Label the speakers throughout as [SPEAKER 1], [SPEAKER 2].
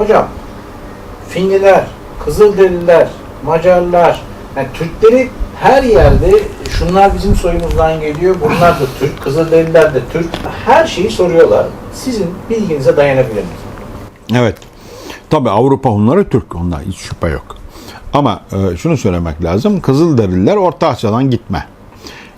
[SPEAKER 1] Hocam, Finliler, Kızılderililer, Macarlar, yani Türkleri her yerde şunlar bizim soyumuzdan geliyor, bunlar da Türk, Kızılderililer de Türk. Her şeyi soruyorlar. Sizin bilginize dayanabilir mi?
[SPEAKER 2] Evet. Tabi Avrupa Hunları Türk. Onlar hiç şüphe yok. Ama e, şunu söylemek lazım. Kızılderililer Orta Asya'dan gitme.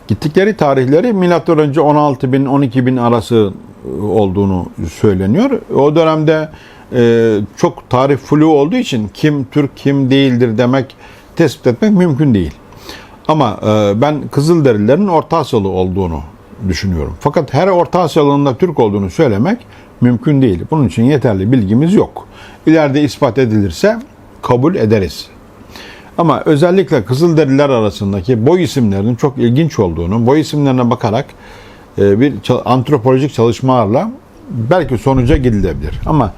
[SPEAKER 2] Gittikleri tarihleri milattan önce 16 bin 12 bin arası e, olduğunu söyleniyor. O dönemde e, çok tarih flu olduğu için kim Türk kim değildir demek tespit etmek mümkün değil. Ama e, ben Kızılderililerin Orta Asyalı olduğunu düşünüyorum. Fakat her Orta Asyalı'nın da Türk olduğunu söylemek mümkün değil. Bunun için yeterli bilgimiz yok. İleride ispat edilirse kabul ederiz. Ama özellikle Kızılderililer arasındaki boy isimlerinin çok ilginç olduğunu, boy isimlerine bakarak e, bir antropolojik çalışmalarla belki sonuca gidilebilir. Ama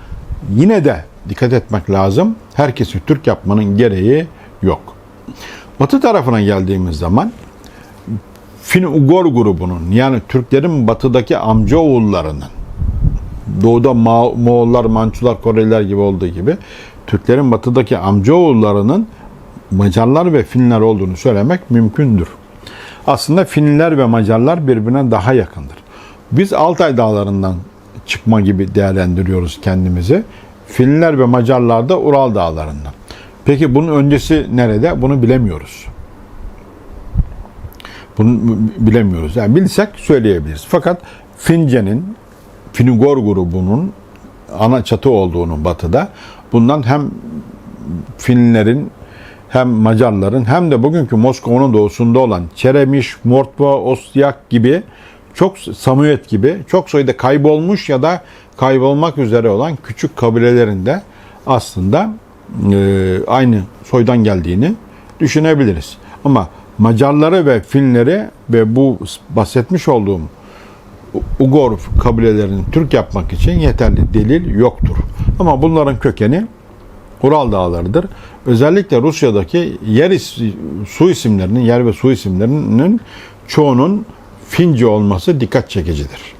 [SPEAKER 2] yine de dikkat etmek lazım. Herkesi Türk yapmanın gereği yok. Batı tarafına geldiğimiz zaman Fin-Ugor grubunun yani Türklerin batıdaki amca oğullarının doğuda Ma- Moğollar, Mançular, Koreliler gibi olduğu gibi Türklerin batıdaki amca oğullarının Macarlar ve Finler olduğunu söylemek mümkündür. Aslında Finliler ve Macarlar birbirine daha yakındır. Biz Altay dağlarından çıkma gibi değerlendiriyoruz kendimizi. Finliler ve Macarlar da Ural dağlarından. Peki bunun öncesi nerede? Bunu bilemiyoruz. Bunu bilemiyoruz. Yani bilsek söyleyebiliriz. Fakat Fince'nin, Finugor grubunun ana çatı olduğunu batıda bundan hem Finlerin hem Macarların hem de bugünkü Moskova'nın doğusunda olan Çeremiş, Mortva, Ostyak gibi çok Samuyet gibi çok sayıda kaybolmuş ya da kaybolmak üzere olan küçük kabilelerin de aslında e, aynı soydan geldiğini düşünebiliriz. Ama Macarları ve Finleri ve bu bahsetmiş olduğum Ugor kabilelerini Türk yapmak için yeterli delil yoktur. Ama bunların kökeni Ural Dağları'dır. Özellikle Rusya'daki yer is- su isimlerinin, yer ve su isimlerinin çoğunun Fince olması dikkat çekicidir.